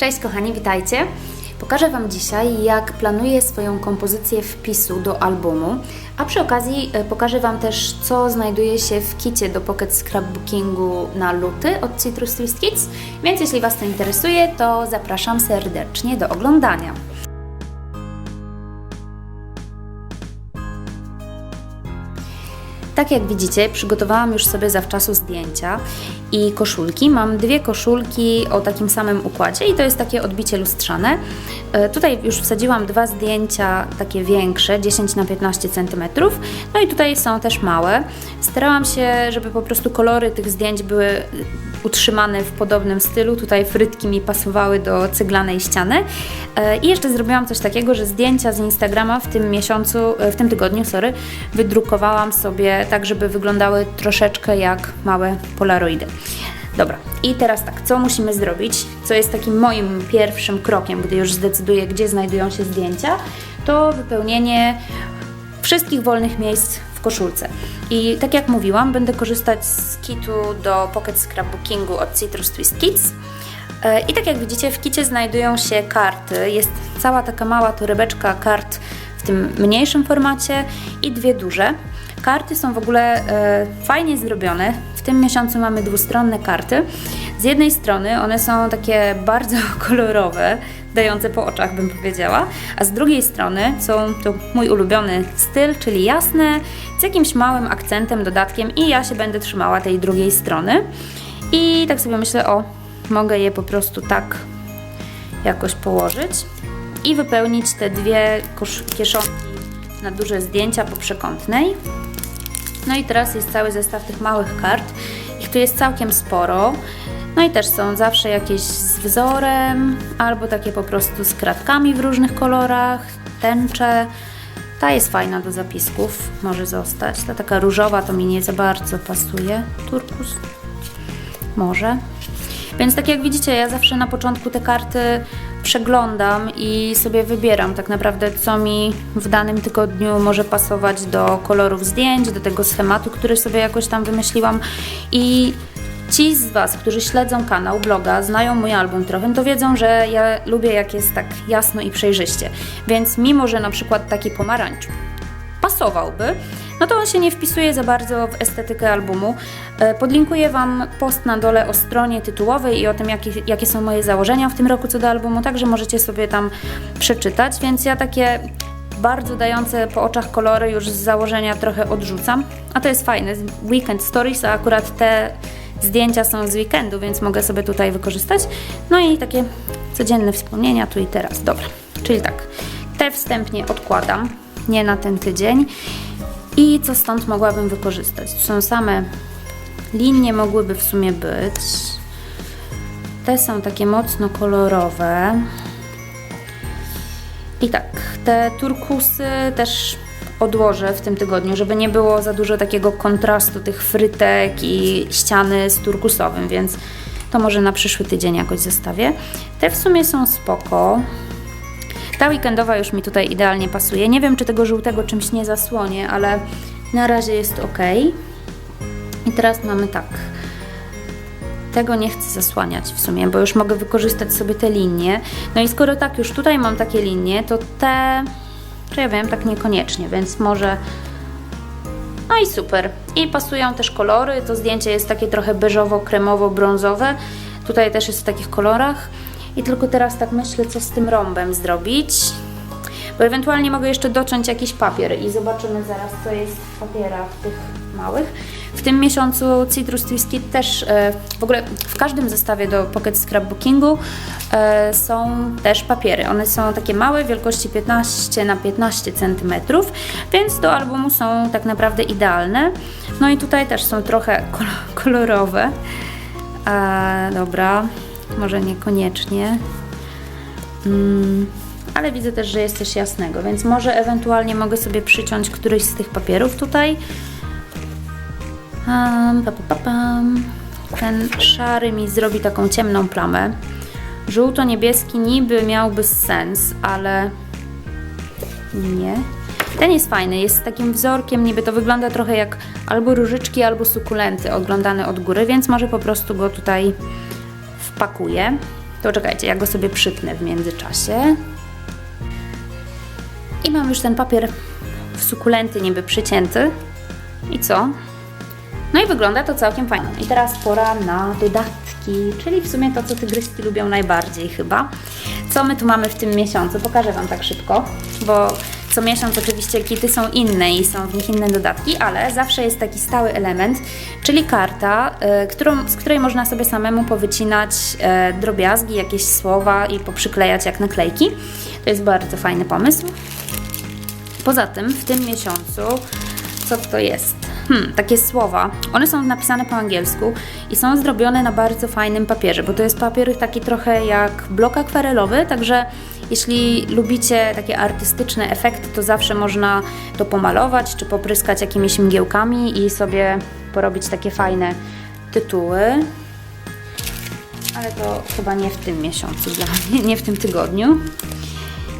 Cześć kochani, witajcie. Pokażę Wam dzisiaj, jak planuję swoją kompozycję wpisu do albumu, a przy okazji e, pokażę Wam też, co znajduje się w kicie do Pocket Scrapbookingu na luty od Citrus Twist Kids, więc jeśli Was to interesuje, to zapraszam serdecznie do oglądania. Tak jak widzicie, przygotowałam już sobie zawczasu zdjęcia i koszulki. Mam dwie koszulki o takim samym układzie i to jest takie odbicie lustrzane. E, Tutaj już wsadziłam dwa zdjęcia takie większe, 10 na 15 cm. No i tutaj są też małe. Starałam się, żeby po prostu kolory tych zdjęć były utrzymane w podobnym stylu. Tutaj frytki mi pasowały do ceglanej ściany. E, I jeszcze zrobiłam coś takiego, że zdjęcia z Instagrama w tym miesiącu, e, w tym tygodniu, sorry, wydrukowałam sobie tak, żeby wyglądały troszeczkę jak małe polaroidy. Dobra, i teraz tak, co musimy zrobić? Co jest takim moim pierwszym krokiem, gdy już zdecyduję, gdzie znajdują się zdjęcia, to wypełnienie wszystkich wolnych miejsc w koszulce. I tak jak mówiłam, będę korzystać z kitu do Pocket Scrapbookingu od Citrus Twist Kids. E, I tak jak widzicie, w kicie znajdują się karty. Jest cała taka mała torebeczka kart w tym mniejszym formacie i dwie duże. Karty są w ogóle e, fajnie zrobione. W tym miesiącu mamy dwustronne karty. Z jednej strony one są takie bardzo kolorowe, dające po oczach, bym powiedziała, a z drugiej strony są to mój ulubiony styl, czyli jasne, z jakimś małym akcentem, dodatkiem i ja się będę trzymała tej drugiej strony. I tak sobie myślę, o, mogę je po prostu tak jakoś położyć i wypełnić te dwie kieszonki na duże zdjęcia po przekątnej. No i teraz jest cały zestaw tych małych kart. Ich tu jest całkiem sporo. No i też są zawsze jakieś z wzorem, albo takie po prostu z kratkami w różnych kolorach, tęcze. Ta jest fajna do zapisków, może zostać. Ta taka różowa to mi nie za bardzo pasuje. Turkus może. Więc tak jak widzicie, ja zawsze na początku te karty przeglądam i sobie wybieram tak naprawdę, co mi w danym tygodniu może pasować do kolorów zdjęć, do tego schematu, który sobie jakoś tam wymyśliłam. I ci z Was, którzy śledzą kanał, bloga, znają mój album trochę, to wiedzą, że ja lubię jak jest tak jasno i przejrzyście. Więc mimo, że na przykład taki pomarańcz pasowałby, no to on się nie wpisuje za bardzo w estetykę albumu. E, Podlinkuję Wam post na dole o stronie tytułowej i o tym, jakie, jakie są moje założenia w tym roku co do albumu, także możecie sobie tam przeczytać, więc ja takie bardzo dające po oczach kolory już z założenia trochę odrzucam, a to jest fajne, weekend stories, a akurat te zdjęcia są z weekendu, więc mogę sobie tutaj wykorzystać. No i takie codzienne wspomnienia tu i teraz. Dobra, czyli tak, te wstępnie odkładam, nie na ten tydzień. I co stąd mogłabym wykorzystać? Tu są same linie, mogłyby w sumie być. Te są takie mocno kolorowe. I tak, te turkusy też odłożę w tym tygodniu, żeby nie było za dużo takiego kontrastu tych frytek i ściany z turkusowym, więc to może na przyszły tydzień jakoś zostawię. Te w sumie są spoko. Ta weekendowa już mi tutaj idealnie pasuje. Nie wiem, czy tego żółtego czymś nie zasłonię, ale na razie jest ok. I teraz mamy tak. Tego nie chcę zasłaniać w sumie, bo już mogę wykorzystać sobie te linie. No i skoro tak już tutaj mam takie linie, to te, wiem, tak niekoniecznie, więc może... No i super. I pasują też kolory. To zdjęcie jest takie trochę beżowo-kremowo-brązowe. Tutaj też jest w takich kolorach. I tylko teraz tak myślę, co z tym rąbem zrobić. Bo ewentualnie mogę jeszcze dociąć jakiś papier i zobaczymy zaraz, co jest w papierach tych małych. W tym miesiącu Citrus Twist też, e, w ogóle w każdym zestawie do Pocket Scrapbookingu e, są też papiery. One są takie małe, wielkości 15 na 15 cm, więc do albumu są tak naprawdę idealne. No i tutaj też są trochę kol- kolorowe. Dobra, może niekoniecznie. Mm, ale widzę też, że jest coś jasnego, więc może ewentualnie mogę sobie przyciąć któryś z tych papierów tutaj. Um, pa, pa, pa, pam. Ten szary mi zrobi taką ciemną plamę. Żółto-niebieski niby miałby sens, ale nie. Ten jest fajny, jest takim wzorkiem, niby to wygląda trochę jak albo różyczki, albo sukulenty oglądane od góry, więc może po prostu go tutaj wpakuję. To czekajcie, ja go sobie przytnę w międzyczasie. I mam już ten papier w sukulenty niby przycięty. I co? No i wygląda to całkiem fajnie. I teraz pora na dodatki, czyli w sumie to, co tygryski lubią najbardziej chyba. Co my tu mamy w tym miesiącu? Pokażę Wam tak szybko, bo co miesiąc oczywiście kity są inne i są w nich inne dodatki, ale zawsze jest taki stały element, czyli karta, y, którą, z której można sobie samemu powycinać e, drobiazgi, jakieś słowa i poprzyklejać jak naklejki. To jest bardzo fajny pomysł. Poza tym w tym miesiącu, co to jest? Hmm, takie słowa. One są napisane po angielsku i są zrobione na bardzo fajnym papierze, bo to jest papier taki trochę jak blok akwarelowy, także jeśli lubicie takie artystyczne efekty, to zawsze można to pomalować czy popryskać jakimiś mgiełkami i sobie porobić takie fajne tytuły. Ale to chyba nie w tym miesiącu dla mnie, nie w tym tygodniu.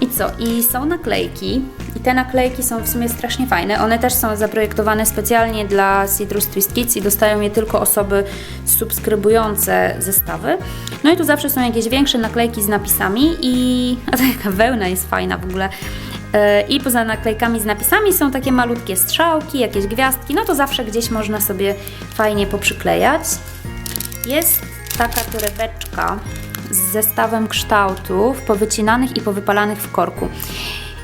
I co? I są naklejki. Te naklejki są w sumie strasznie fajne. One też są zaprojektowane specjalnie dla Citrus Twist Kids i dostają je tylko osoby subskrybujące zestawy. No i tu zawsze są jakieś większe naklejki z napisami i... A ta jaka wełna jest fajna w ogóle. E, I poza naklejkami z napisami są takie malutkie strzałki, jakieś gwiazdki, no to zawsze gdzieś można sobie fajnie poprzyklejać. Jest taka torebeczka z zestawem kształtów powycinanych i powypalanych w korku.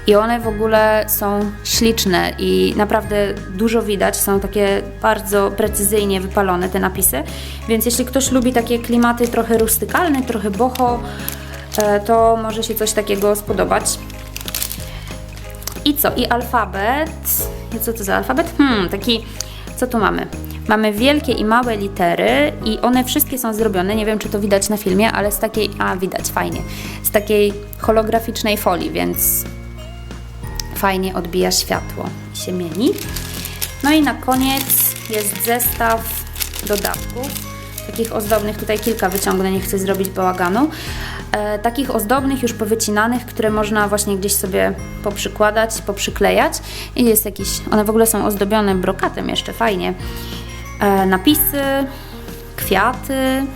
I one w ogóle są śliczne i naprawdę dużo widać, są takie bardzo precyzyjnie wypalone te napisy. Więc jeśli ktoś lubi takie klimaty trochę rustykalne, trochę boho, e, to może się coś takiego spodobać. I co? I alfabet. I co to za alfabet? Hmm, taki. Co tu mamy? Mamy wielkie i małe litery i one wszystkie są zrobione, nie wiem czy to widać na filmie, ale z takiej, a widać, fajnie, z takiej holograficznej folii, więc fajnie odbija światło się mieni. No i na koniec jest zestaw dodatków, takich ozdobnych, tutaj kilka wyciągnę, nie chcę zrobić bałaganu. E, takich ozdobnych, już powycinanych, które można właśnie gdzieś sobie poprzykładać, poprzyklejać. I jest jakiś, one w ogóle są ozdobione brokatem jeszcze, fajnie. E, napisy, kwiaty.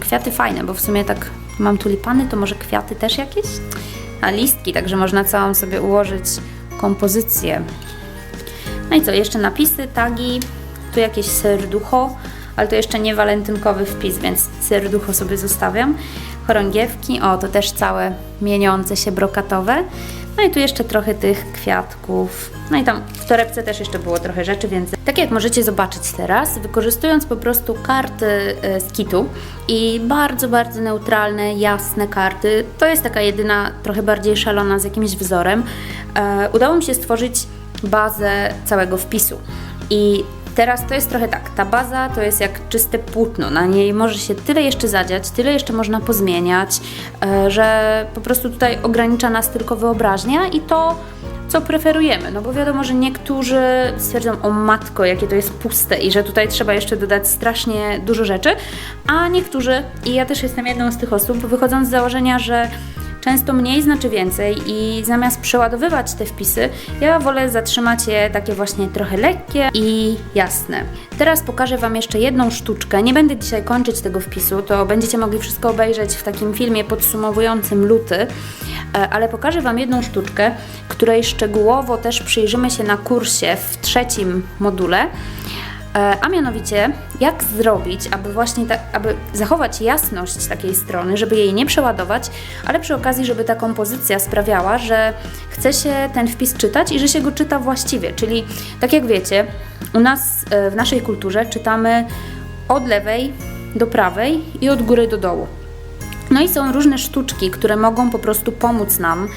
Kwiaty fajne, bo w sumie tak mam tulipany, to może kwiaty też jakieś? Listki, także można całą sobie ułożyć kompozycję. No i co, jeszcze napisy, tagi, tu jakieś serducho, ale to jeszcze nie walentynkowy wpis, więc serducho sobie zostawiam. Chorągiewki, o to też całe mieniące się brokatowe. No i tu jeszcze trochę tych kwiatków. No i tam w torebce też jeszcze było trochę rzeczy, więc tak jak możecie zobaczyć teraz, wykorzystując po prostu karty e, z kitu i bardzo, bardzo neutralne, jasne karty, to jest taka jedyna, trochę bardziej szalona z jakimś wzorem, e, udało mi się stworzyć bazę całego wpisu. I Teraz to jest trochę tak, ta baza to jest jak czyste płótno, na niej może się tyle jeszcze zadziać, tyle jeszcze można pozmieniać, e, że po prostu tutaj ogranicza nas tylko wyobraźnia i to, co preferujemy. No bo wiadomo, że niektórzy stwierdzą, o matko, jakie to jest puste i że tutaj trzeba jeszcze dodać strasznie dużo rzeczy, a niektórzy, i ja też jestem jedną z tych osób, wychodząc z założenia, że często mniej znaczy więcej i zamiast przeładowywać te wpisy, ja wolę zatrzymać je takie właśnie trochę lekkie i jasne. Teraz pokażę Wam jeszcze jedną sztuczkę. Nie będę dzisiaj kończyć tego wpisu, to będziecie mogli wszystko obejrzeć w takim filmie podsumowującym luty, e, ale pokażę Wam jedną sztuczkę, której szczegółowo też przyjrzymy się na kursie w trzecim module. E, A mianowicie, jak zrobić, aby właśnie aby zachować jasność takiej strony, żeby jej nie przeładować, ale przy okazji, żeby ta kompozycja sprawiała, że chce się ten wpis czytać i że się go czyta właściwie. Czyli, tak jak wiecie, u nas e, w naszej kulturze czytamy od lewej do prawej i od góry do dołu. No i są różne sztuczki, które mogą po prostu pomóc nam,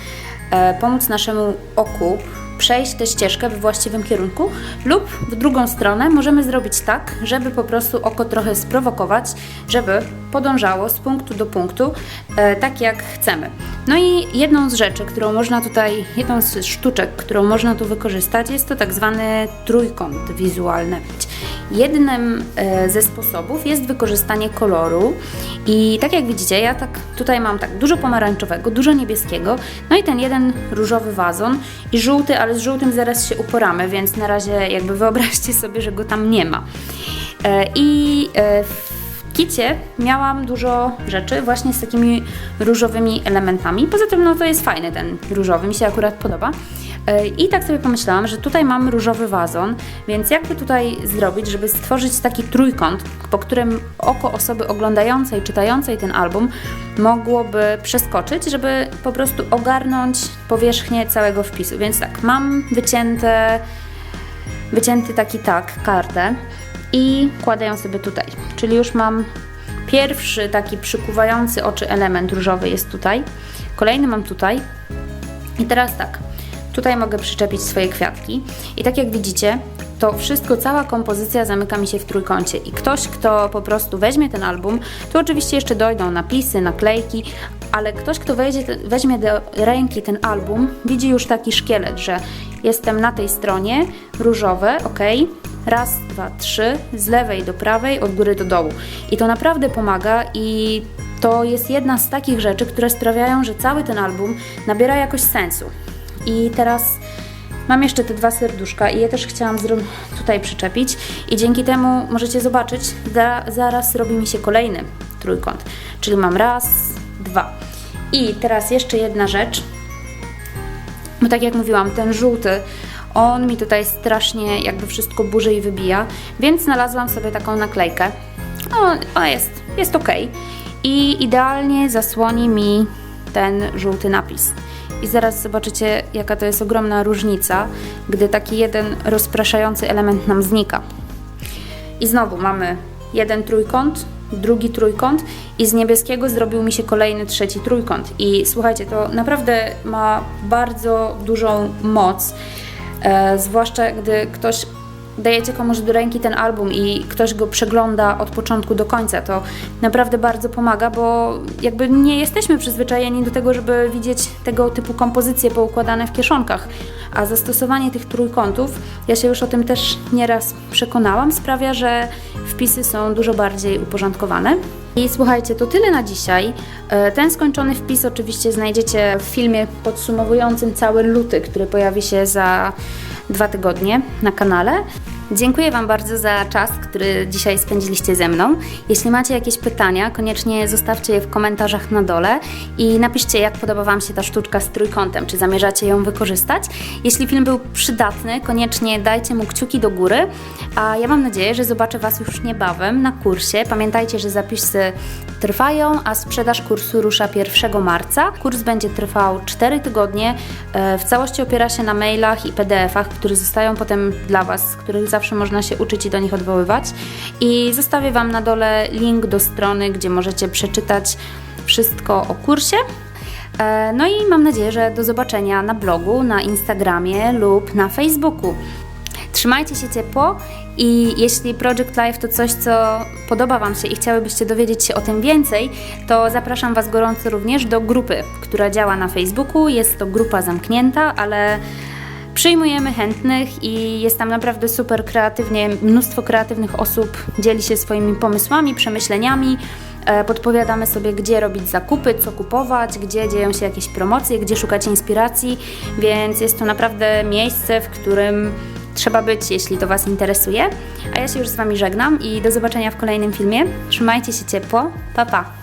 e, pomóc naszemu oku przejść tę ścieżkę we właściwym kierunku, lub w drugą stronę możemy zrobić tak, żeby po prostu oko trochę sprowokować, żeby podążało z punktu do punktu, e, tak jak chcemy. No i jedną z rzeczy, którą można tutaj, jedną z sztuczek, którą można tu wykorzystać, jest to tak zwany trójkąt wizualny. Jednym e, ze sposobów jest wykorzystanie koloru i tak jak widzicie, ja tak tutaj mam tak dużo pomarańczowego, dużo niebieskiego, no i ten jeden różowy wazon i żółty, ale z żółtym zaraz się uporamy, więc na razie jakby wyobraźcie sobie, że go tam nie ma. E, I e, w kicie miałam dużo rzeczy właśnie z takimi różowymi elementami. Poza tym no to jest fajny ten różowy, mi się akurat podoba. E, I tak sobie pomyślałam, że tutaj mam różowy wazon, więc jakby tutaj zrobić, żeby stworzyć taki trójkąt, po którym oko osoby oglądającej, czytającej ten album mogłoby przeskoczyć, żeby po prostu ogarnąć powierzchnię całego wpisu. Więc tak, mam wycięte, wycięty taki tak, kartę i kładę ją sobie tutaj. Czyli już mam pierwszy taki przykuwający oczy element różowy jest tutaj. Kolejny mam tutaj. I teraz tak, tutaj mogę przyczepić swoje kwiatki. I tak jak widzicie, to wszystko, cała kompozycja zamyka mi się w trójkącie. I ktoś, kto po prostu weźmie ten album, to oczywiście jeszcze dojdą napisy, naklejki, ale ktoś, kto wejdzie, weźmie do ręki ten album, widzi już taki szkielet, że jestem na tej stronie, różowe, ok, raz, dwa, trzy, z lewej do prawej, od góry do dołu. I to naprawdę pomaga i to jest jedna z takich rzeczy, które sprawiają, że cały ten album nabiera jakoś sensu. I teraz mam jeszcze te dwa serduszka i je też chciałam tutaj przyczepić i dzięki temu możecie zobaczyć, za, zaraz robi mi się kolejny trójkąt. Czyli mam raz, dwa. I teraz jeszcze jedna rzecz, bo tak jak mówiłam, ten żółty, on mi tutaj strasznie jakby wszystko burzy i wybija, więc znalazłam sobie taką naklejkę. No, ona jest, jest ok. I idealnie zasłoni mi ten żółty napis. I zaraz zobaczycie, jaka to jest ogromna różnica, gdy taki jeden rozpraszający element nam znika. I znowu mamy jeden trójkąt, drugi trójkąt i z niebieskiego zrobił mi się kolejny trzeci trójkąt. I słuchajcie, to naprawdę ma bardzo dużą moc, e, zwłaszcza gdy ktoś dajecie komuś do ręki ten album i ktoś go przegląda od początku do końca, to naprawdę bardzo pomaga, bo jakby nie jesteśmy przyzwyczajeni do tego, żeby widzieć tego typu kompozycje poukładane w kieszonkach, a zastosowanie tych trójkątów, ja się już o tym też nieraz przekonałam, sprawia, że wpisy są dużo bardziej uporządkowane. I słuchajcie, to tyle na dzisiaj. E, Ten skończony wpis oczywiście znajdziecie w filmie podsumowującym cały luty, który pojawi się za dwa tygodnie na kanale. Dziękuję Wam bardzo za czas, który dzisiaj spędziliście ze mną. Jeśli macie jakieś pytania, koniecznie zostawcie je w komentarzach na dole i napiszcie, jak podoba Wam się ta sztuczka z trójkątem, czy zamierzacie ją wykorzystać. Jeśli film był przydatny, koniecznie dajcie mu kciuki do góry, a ja mam nadzieję, że zobaczę Was już niebawem na kursie. Pamiętajcie, że zapisy trwają, a sprzedaż kursu rusza 1 marca. Kurs będzie trwał 4 tygodnie. E, W całości opiera się na mailach i PDF-ach, które zostają potem dla Was, których zawsze można się uczyć i do nich odwoływać. I zostawię Wam na dole link do strony, gdzie możecie przeczytać wszystko o kursie. E, No i mam nadzieję, że do zobaczenia na blogu, na Instagramie lub na Facebooku. Trzymajcie się ciepło i jeśli Project Life to coś, co podoba Wam się i chciałybyście dowiedzieć się o tym więcej, to zapraszam Was gorąco również do grupy, która działa na Facebooku. Jest to grupa zamknięta, ale przyjmujemy chętnych i jest tam naprawdę super kreatywnie, mnóstwo kreatywnych osób dzieli się swoimi pomysłami, przemyśleniami. E, Podpowiadamy sobie, gdzie robić zakupy, co kupować, gdzie dzieją się jakieś promocje, gdzie szukać inspiracji, więc jest to naprawdę miejsce, w którym trzeba być, jeśli to Was interesuje. A ja się już z Wami żegnam i do zobaczenia w kolejnym filmie. Trzymajcie się ciepło. Pa, pa!